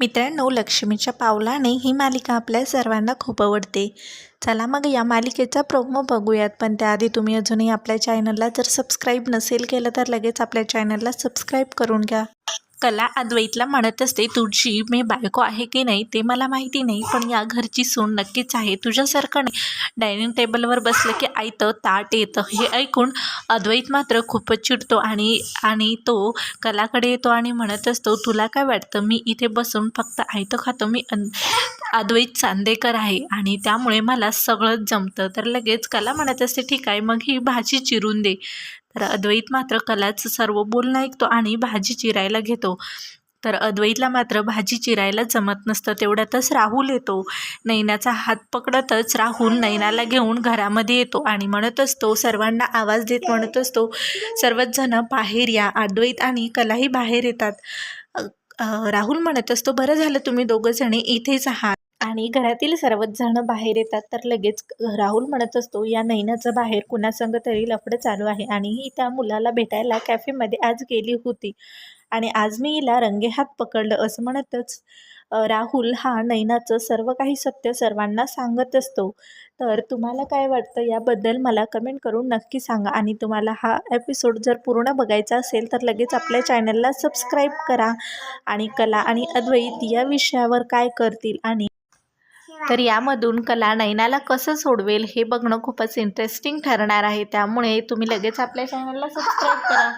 मित्रांनो लक्ष्मीच्या पावलाने ही मालिका आपल्या सर्वांना खूप आवडते. चला मग या मालिकेचा प्रोमो बघूयात. पण त्याआधी तुम्ही अजूनही आपल्या चॅनलला जर सबस्क्राईब नसेल केलं तर लगेच आपल्या चॅनलला सबस्क्राईब करून घ्या. कला अद्वैतला म्हणत असते तुझी मी बायको आहे की नाही ते मला माहिती नाही पण या घरची सून नक्कीच आहे. तुझ्यासारखं नाही. डायनिंग टेबलवर बसलं की आयतं ताट येतं. हे ऐकून अद्वैत मात्र खूपच चिडतो आणि आणि तो कलाकडे येतो आणि म्हणत असतो तुला काय वाटतं? मी इथे बसून फक्त आयतं खातो. मी अन अद्वैत चांदेकर आहे आणि त्यामुळे मला सगळंच जमतं. तर लगेच कला म्हणत असते ठीक आहे मग ही भाजी चिरून दे. तर अद्वैत मात्र कलाच सर्व बोलणं ऐकतो आणि भाजी चिरायला घेतो. तर अद्वैतला मात्र भाजी चिरायला जमत नसतं तेवढ्यातच राहुल येतो. नैनाचा हात पकडतच राहुल नैनाला घेऊन घरामध्ये येतो आणि म्हणत असतो सर्वांना आवाज देत म्हणत असतो सर्वच जण बाहेर या अद्वैत आणि कलाही बाहेर येतात. राहुल म्हणत असतो बरं झालं तुम्ही दोघंजणी इथेच आहात. आणि घरातील सर्वच जण बाहेर येतात तर लगेच राहुल म्हणत असतो या नैनाचं बाहेर कुणासंग तरी लफडं चालू आहे. आणि ही त्या मुलाला भेटायला कॅफेमध्ये आज गेली होती. आणि आज मी हिला रंगेहात पकडलं असं म्हणतच राहुल हा नैनाचं सर्व काही सत्य सर्वांना सांगत असतो. तर तुम्हाला काय वाटतं याबद्दल मला कमेंट करून नक्की सांगा. आणि तुम्हाला हा एपिसोड जर पूर्ण बघायचा असेल तर लगेच आपल्या चॅनलला सबस्क्राईब करा आणि कला आणि अद्वैत या विषयावर काय करतील आणि तर यामधून कला नैनाला कसं सोडवेल हे बघणं खूपच इंटरेस्टिंग ठरणार आहे. त्यामुळे तुम्ही लगेच आपल्या चॅनलला सबस्क्राईब करा.